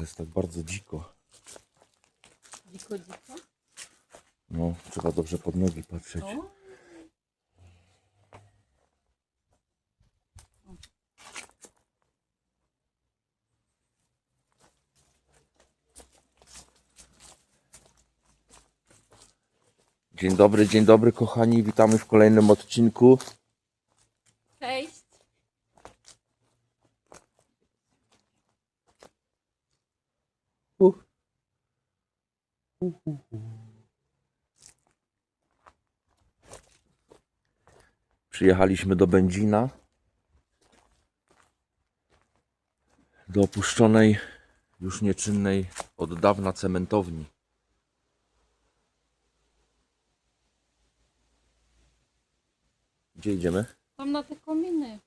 To jest tak bardzo dziko. Dziko, dziko. No, trzeba dobrze pod nogi patrzeć. O, Dzień dobry, dzień dobry kochani, witamy w kolejnym odcinku. cześć. Uh. Przyjechaliśmy do Będzina. Do opuszczonej, już nieczynnej od dawna cementowni. Gdzie idziemy? Tam na te kominy.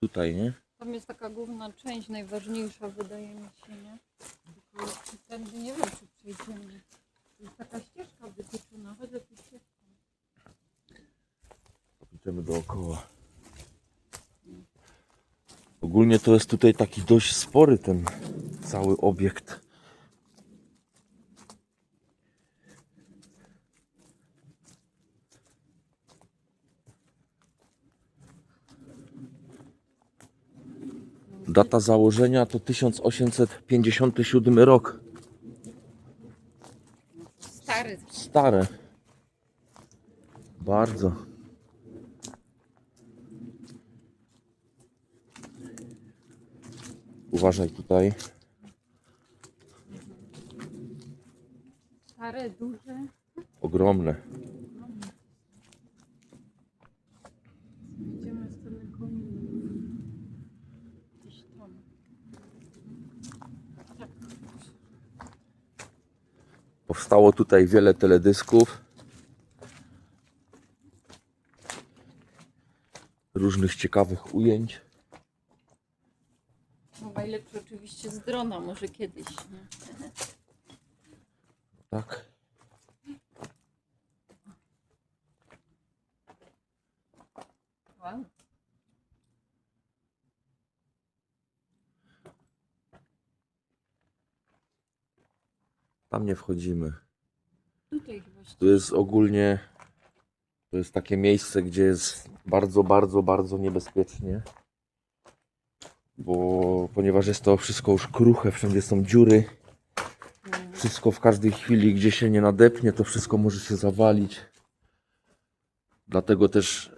Tutaj, nie? Tam jest taka główna część, najważniejsza wydaje mi się, nie? Tylko tędy nie wiem, czy przejdziemy. Jest taka ścieżka wytyczona, chodzę tu ścieżką. Idziemy dookoła. Ogólnie to jest tutaj taki dość spory ten cały obiekt. Data założenia to 1857 rok. Stare. Bardzo. Uważaj tutaj. Stare, duże. Ogromne. Idziemy z tymi kominami. Gdzieś tam. Tak. Powstało tutaj wiele teledysków. Różnych ciekawych ujęć. No najlepsze oczywiście z drona, może kiedyś, nie? Tak. Wow. Tam nie wchodzimy. Tu jest ogólnie. To jest takie miejsce, gdzie jest bardzo, bardzo, bardzo niebezpiecznie. Bo ponieważ jest to wszystko już kruche, wszędzie są dziury. Wszystko w każdej chwili, gdzie się nie nadepnie, to wszystko może się zawalić. Dlatego też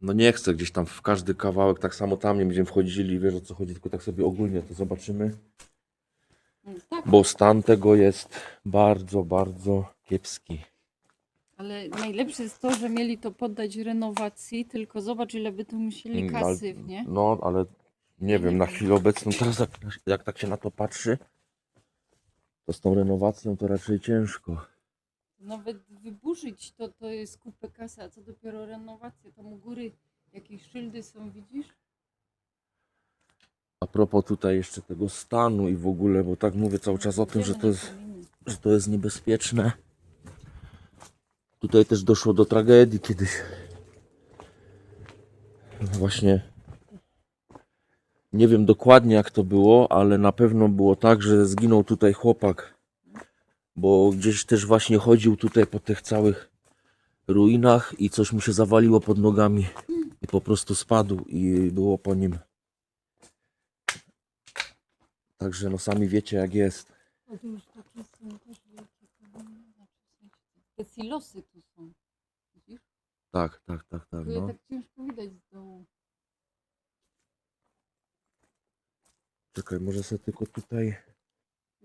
no nie chcę gdzieś tam w każdy kawałek, tak samo tam nie będziemy wchodzili, wiesz o co chodzi, tylko tak sobie ogólnie to zobaczymy. Tak, Bo stan tego jest bardzo, bardzo kiepski. ale najlepsze jest to, że mieli to poddać renowacji, tylko zobacz ile by tu musieli Mm, ale- kasy, nie? No, ale nie wiem, na chwilę obecną, teraz jak, jak tak się na to patrzy, to z tą renowacją to raczej ciężko. Nawet wyburzyć to, to jest kupę kasy, a co dopiero renowacja. Tam u góry jakieś szyldy są, widzisz? A propos tutaj jeszcze tego stanu i w ogóle, bo tak mówię cały czas o tym, że to jest, że to jest niebezpieczne. Tutaj też doszło do tragedii kiedyś. Właśnie nie wiem dokładnie jak to było, ale na pewno było tak, że zginął tutaj chłopak. Bo gdzieś też właśnie chodził tutaj po tych całych ruinach i coś mu się zawaliło pod nogami i po prostu spadł i było po nim. Także no sami wiecie jak jest. A tu już takie są też wielkie kominy, znaczy w sensie Te silosy tu są. Widzisz? Tak, tak, tak, tak. Tu je No. tak ciężko widać z dołu. Czekaj, może sobie tylko tutaj.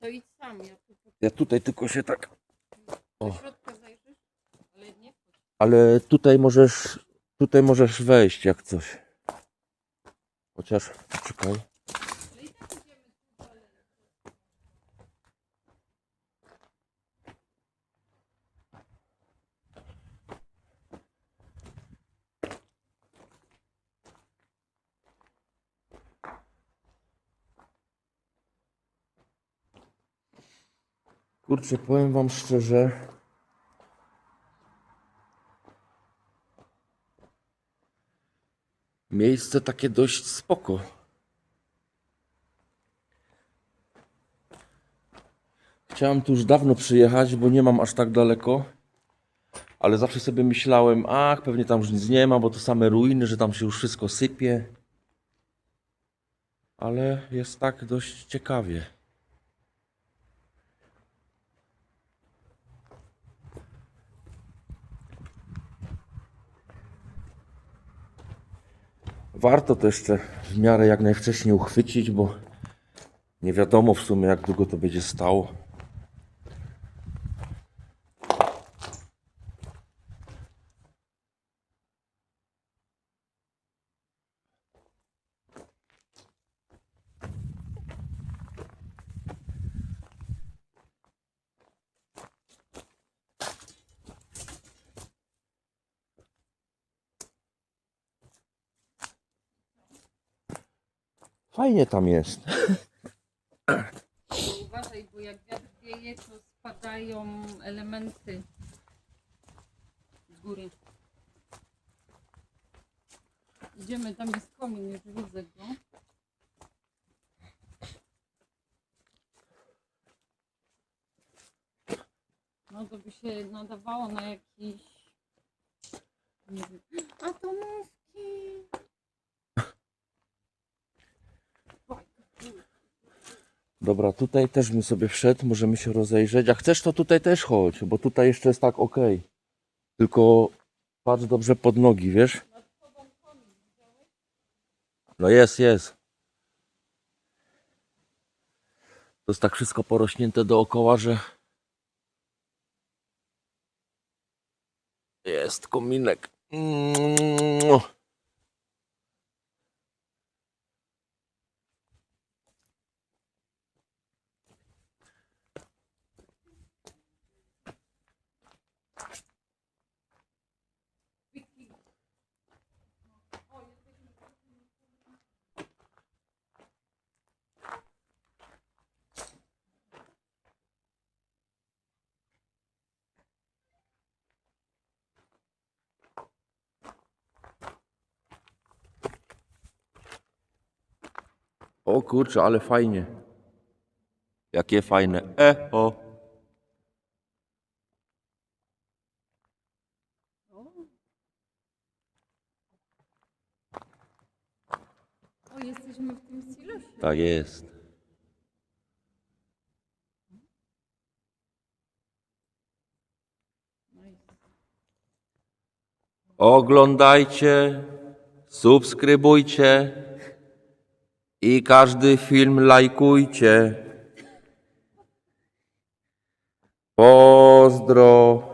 To idź sam, ja tu Ja tutaj tylko się tak. do O. środka zajrzysz, ale nie wchodź. Ale tutaj możesz. Tutaj możesz wejść jak coś. Chociaż. Czekaj. Ale i tak idziemy tu dalej. Kurczę, powiem wam szczerze. Miejsce takie dość spoko. Chciałem tu już dawno przyjechać, bo nie mam aż tak daleko. Ale zawsze sobie myślałem, ach, pewnie tam już nic nie ma, bo to same ruiny, że tam się już wszystko sypie. Ale jest tak dość ciekawie. Warto to jeszcze w miarę jak najwcześniej uchwycić, bo nie wiadomo w sumie jak długo to będzie stało. Fajnie tam jest. Uważaj, bo jak wiatr wieje, to spadają elementy z góry. Idziemy, tam jest komin, już widzę go. No to by się nadawało na jakiś... Nie wiem. Atomówki! Dobra, tutaj też bym sobie wszedł, możemy się rozejrzeć. Jak chcesz, to tutaj też chodź, bo tutaj jeszcze jest tak ok. Tylko patrz dobrze pod nogi, wiesz? No jest, jest. To jest tak wszystko porośnięte dookoła, że jest kominek. Mm. O kurczę, ale fajnie. Jakie fajne echo. O, jesteśmy w tym silosie. Tak jest. Oglądajcie, subskrybujcie i każdy film lajkujcie. Pozdro.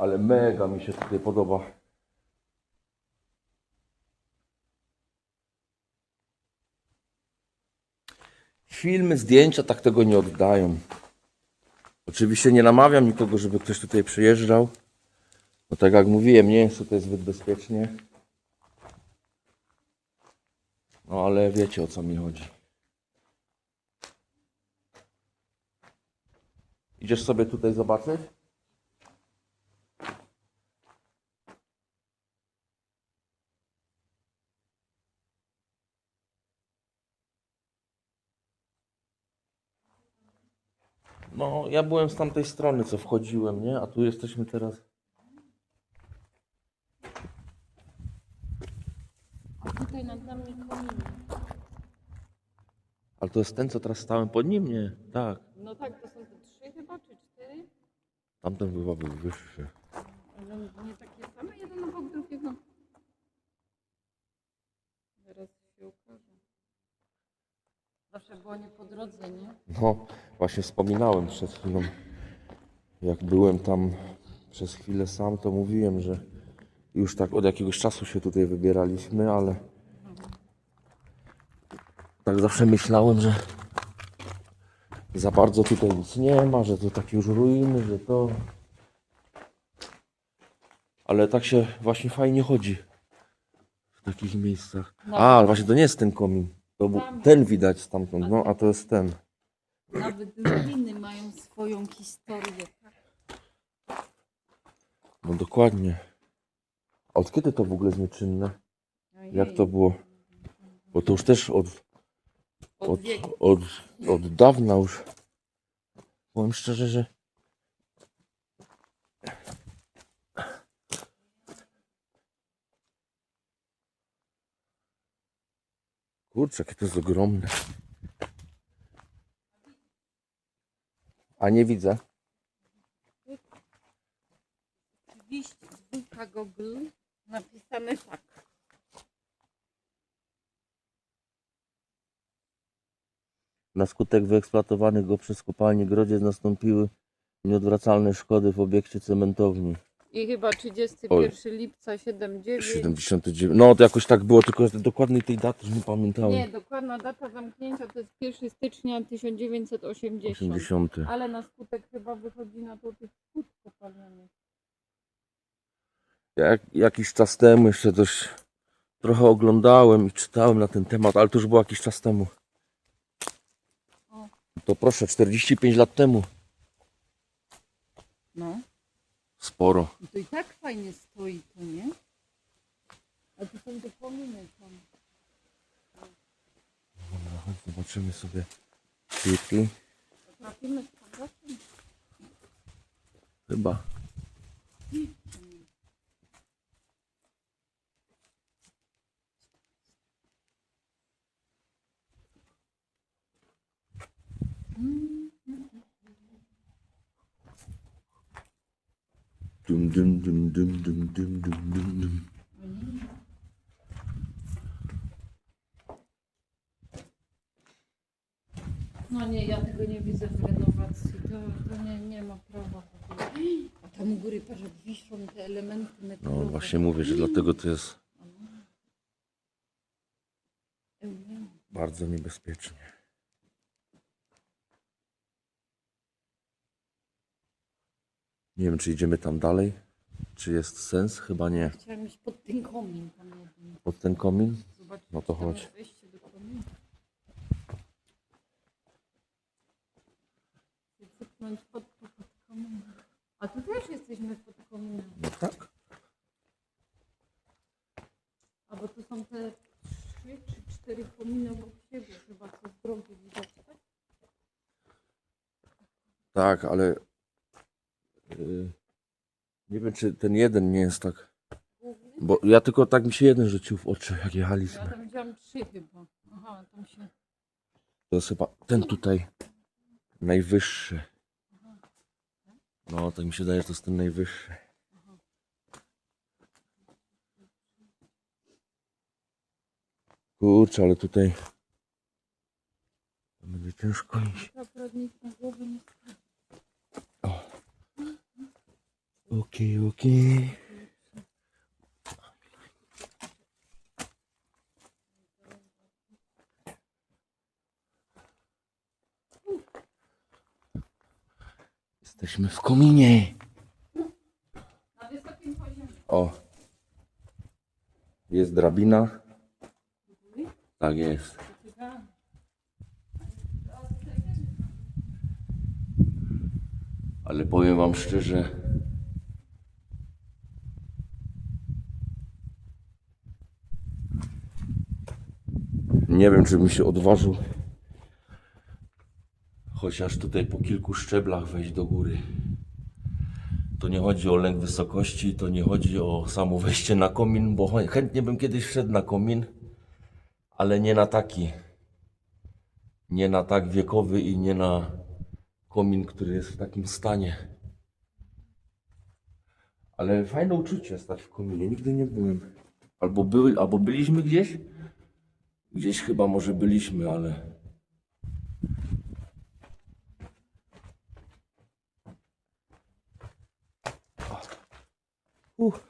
Ale mega mi się tutaj podoba. Filmy, zdjęcia tak tego nie oddają. Oczywiście nie namawiam nikogo, żeby ktoś tutaj przyjeżdżał. Bo tak jak mówiłem, nie jest tutaj zbyt bezpiecznie. No ale wiecie o co mi chodzi. Idziesz sobie tutaj zobaczyć? No, ja byłem z tamtej strony, co wchodziłem, nie? A tu jesteśmy teraz. A tutaj nad nami komin. Ale to jest ten, co teraz stałem pod nim, nie? Tak. No tak, to są te trzy chyba, czy cztery? Tamten chyba był wyższy. Ale nie takie same, jeden obok drugiego. Zaraz się okaże. Zawsze było nie po drodze, nie? No, właśnie wspominałem przed chwilą. Jak byłem tam przez chwilę sam, to mówiłem, że już tak od jakiegoś czasu się tutaj wybieraliśmy, ale tak zawsze myślałem, że za bardzo tutaj nic nie ma, że to takie już ruiny, że to. Ale tak się właśnie fajnie chodzi w takich miejscach. Nawet, A, właśnie to nie jest ten komin. To był, Tam. ten widać stamtąd, no, a to jest ten. nawet ruiny mają swoją historię. tak? No dokładnie. A od kiedy to w ogóle jest nieczynne? Jak to było? Bo to już też od, Od od, wieku. od, od dawna już. Powiem szczerze, że Kurczę, jakie to jest ogromne. A nie widzę. Oczywiście, dwójka Google napisane tak. Na skutek wyeksploatowanych go przez kopalnię grodziec nastąpiły nieodwracalne szkody w obiekcie cementowni. I chyba 31 lipca 79. 79. No to jakoś tak było, tylko dokładnej tej daty już nie pamiętałem. Nie, dokładna data zamknięcia to jest 1 stycznia 1980. 80. Ale na skutek chyba wychodzi na to tych kopalnianych. Jak, jakiś czas temu jeszcze coś trochę oglądałem i czytałem na ten temat, ale to już było jakiś czas temu. O. To proszę, 45 lat temu. No. Sporo. I to i tak fajnie stoi to, nie? A tu są te kominy tam. Dobra, chodź, zobaczymy sobie plitki. Trafimy z powrotem. Chyba. Dum dum dum dum dum dum dum dum dum. No nie, ja tego nie widzę w renowacji. To, to nie, nie ma prawa w ogóle. A tam u góry patrz, jak wiszą te elementy No metalowe. właśnie mówię, że dlatego to jest bardzo niebezpiecznie. Nie wiem, czy idziemy tam dalej. Czy jest sens? Chyba nie. Chciałam iść pod ten komin tam jeden. Pod ten komin? Zobaczyć, No to czy tam chodź. jest wejście do. Chcę Cyknąć pod, pod kominem. A tu też jesteśmy pod kominem. No tak. A bo tu są te trzy czy cztery kominy obok siebie chyba, co z drogi widać, tak? Tak, ale wiem, czy ten jeden nie jest tak. Bo ja tylko tak mi się jeden rzucił w oczy, jak Ja jechaliśmy. tam widziałam trzy chyba. Aha, tam się... To jest chyba ten tutaj najwyższy. No, tak mi się daje, że to jest ten najwyższy. Kurczę, ale tutaj będzie ciężko iść. Akurat nic na głowie nie Okej, okej. Jesteśmy w kominie. Na wysokim poziomie. O. Jest drabina. Tak jest. Ale powiem wam szczerze. Nie wiem, czy bym się odważył. Chociaż tutaj po kilku szczeblach wejść do góry. To nie chodzi o lęk wysokości, to nie chodzi o samo wejście na komin, bo chę- chętnie bym kiedyś wszedł na komin, ale nie na taki. Nie na tak wiekowy i nie na komin, który jest w takim stanie. Ale fajne uczucie stać w kominie. Nigdy nie byłem. Albo albo byliśmy gdzieś? Gdzieś chyba może byliśmy, ale. Uh.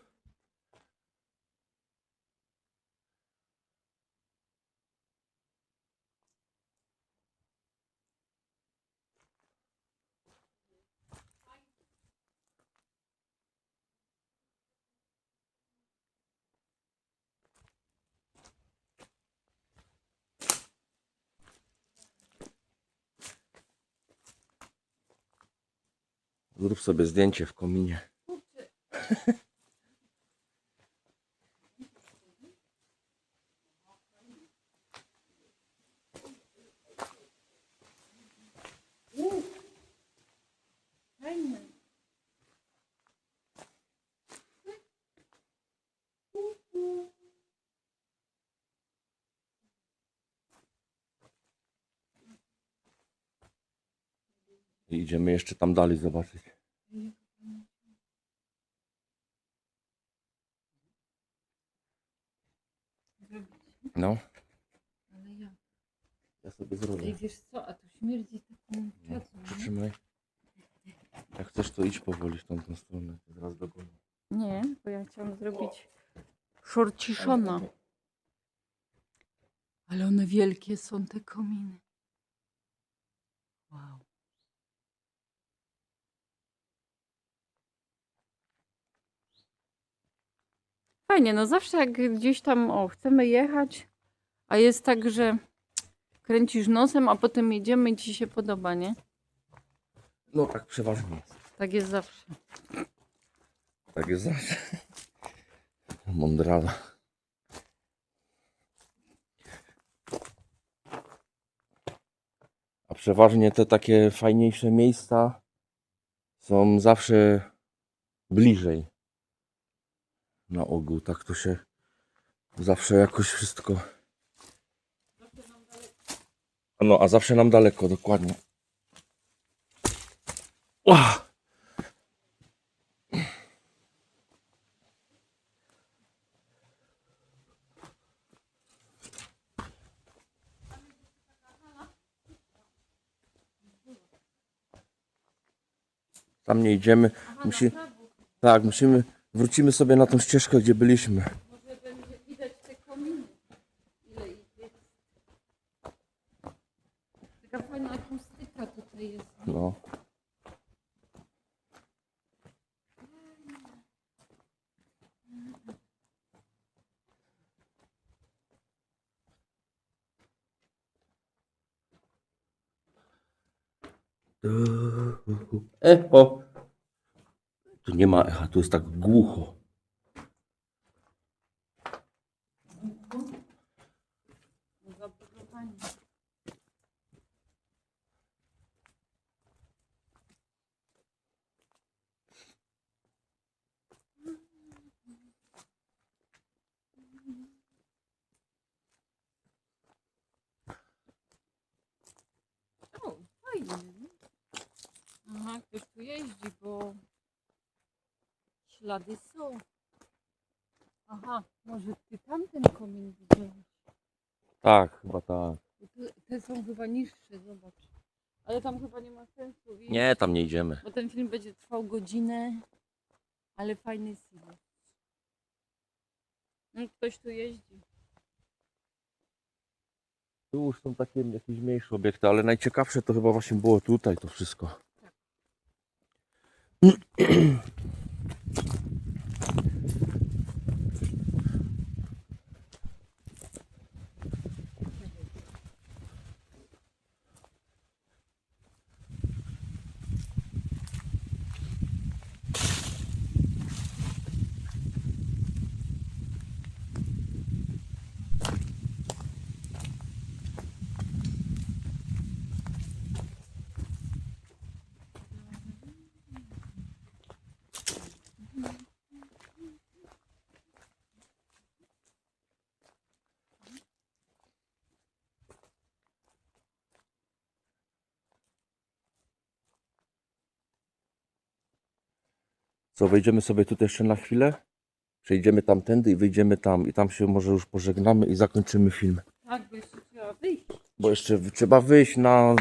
Zrób sobie zdjęcie w kominie. I idziemy jeszcze tam dalej zobaczyć. No, Ale ja. ja sobie Ej, zrobię. wiesz co, a tu śmierdzi taką No, pracą. nie? przytrzymaj. Jak chcesz, to idź powoli w tamtą stronę. Zaraz dogonię. Nie, bo ja chciałam zrobić szorciszona. Ale one wielkie są te kominy. Wow. Fajnie, no zawsze jak gdzieś tam, o, chcemy jechać, a jest tak, że kręcisz nosem, a potem jedziemy i ci się podoba, nie? No tak przeważnie jest. Tak jest zawsze. Tak jest zawsze. Mądrala. A przeważnie te takie fajniejsze miejsca są zawsze bliżej. Na ogół, tak to się zawsze jakoś wszystko. No, a zawsze nam daleko, dokładnie. Ła! Tam nie idziemy. Musi... Tak, musimy. Wrócimy sobie na tą ścieżkę, gdzie byliśmy. Może będzie widać te kominy. Ile ich jest. Taka fajna akustyka tutaj jest. No. Echo. Nie ma echa, tu jest tak głucho. Zabudowanie. O, fajnie. nie? Aha, ktoś tu jeździ, bo ślady są. Aha, może ty tamten komin widziałeś. Tak, chyba tak. Te, te są chyba niższe, zobacz. Ale tam chyba nie ma sensu. iść, Nie, tam nie idziemy. Bo ten film będzie trwał godzinę, ale fajny film. No, ktoś tu jeździ. Tu już są takie jakieś mniejsze obiekty, ale najciekawsze to chyba właśnie było tutaj to wszystko. Co, wejdziemy sobie tutaj jeszcze na chwilę? Przejdziemy tamtędy i wyjdziemy tam i tam się może już pożegnamy i zakończymy film. Tak, bo jeszcze trzeba wyjść. Bo jeszcze trzeba wyjść na...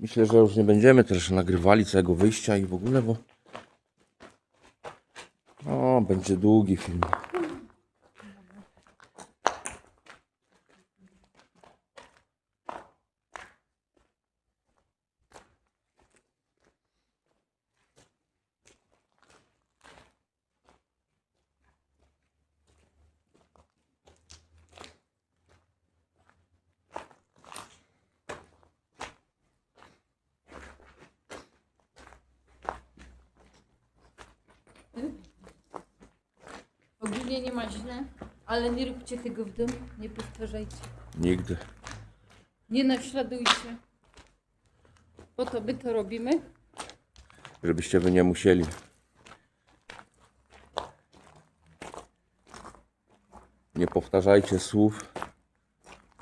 Myślę, że już nie będziemy też nagrywali całego wyjścia i w ogóle, bo... O, będzie długi film. Ogólnie nie ma źle, ale nie róbcie tego w domu, nie powtarzajcie. Nigdy. Nie naśladujcie. Po to my to robimy. Żebyście wy nie musieli. Nie powtarzajcie słów.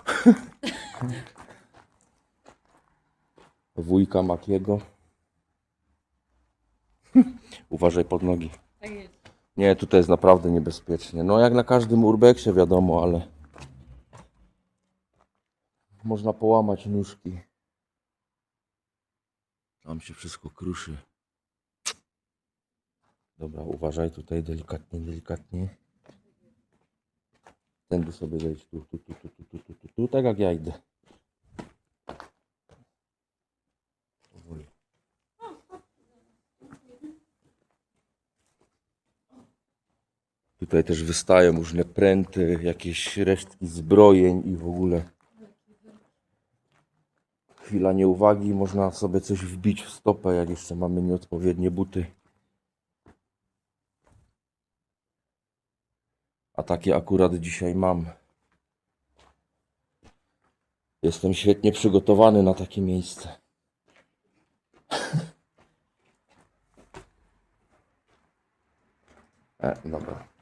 Wujka Makiego. Uważaj pod nogi. Tak. Nie, tutaj jest naprawdę niebezpiecznie. No jak na każdym urbeksie wiadomo, ale można połamać nóżki. Tam się wszystko kruszy. Dobra, uważaj tutaj delikatnie, delikatnie. Tędy sobie zejdź tu, tu, tu, tu, tu, tu, tu, tu, tu, tak jak ja idę. Powoli. Tutaj też wystają różne pręty, jakieś resztki zbrojeń i w ogóle. Chwila nieuwagi, można sobie coś wbić w stopę, jak jeszcze mamy nieodpowiednie buty. A takie akurat dzisiaj mam. Jestem świetnie przygotowany na takie miejsce. E, dobra.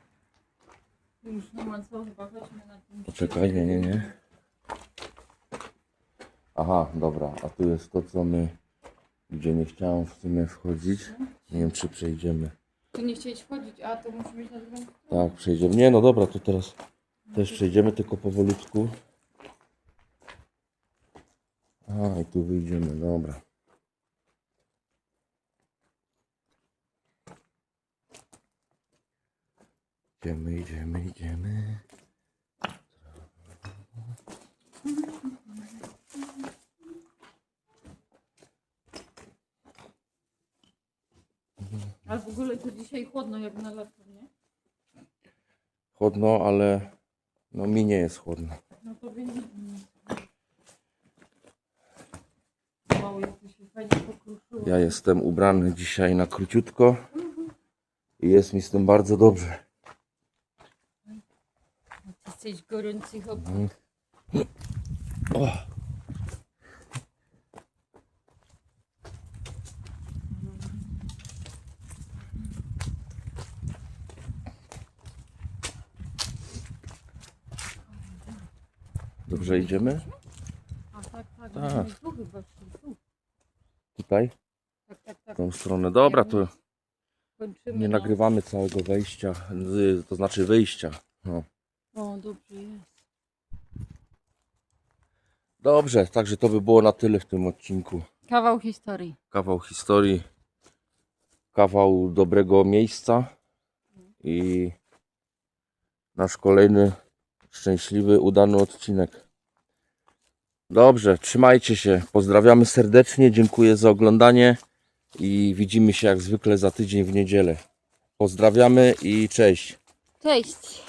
Już nie ma co, chyba chodźmy na tym. Poczekaj, nie, nie, nie. Aha, dobra, a tu jest to, co my, gdzie nie chciałem w sumie wchodzić. Nie wiem, czy przejdziemy. Tu nie chciałeś wchodzić, a to musi być na drugą stronę. Tak, przejdziemy. Nie, no dobra, to teraz też przejdziemy, tylko powolutku. A, i tu wyjdziemy, dobra. Idziemy, idziemy, idziemy. Ale w ogóle to dzisiaj chłodno jak na lato, nie? Chłodno, ale no mi nie jest chłodno. No to. Mało jak to się fajnie pokruszyło. Ja jestem ubrany dzisiaj na króciutko i jest mi z tym bardzo dobrze. Ty jesteś gorący chłopak. O. Dobrze idziemy? A tak, tak. Tak. Tak. Tu chyba szli, tu. Tutaj, Tak, tak, tak. w tą stronę. Dobra, to Kończymy. nie no. nagrywamy całego wejścia, y, to znaczy wyjścia. No. O, dobrze jest. Dobrze, także to by było na tyle w tym odcinku. Kawał historii. kawał historii, kawał dobrego miejsca i nasz kolejny szczęśliwy, udany odcinek. Dobrze, trzymajcie się. Pozdrawiamy serdecznie, dziękuję za oglądanie i widzimy się jak zwykle za tydzień w niedzielę. Pozdrawiamy i cześć. Cześć.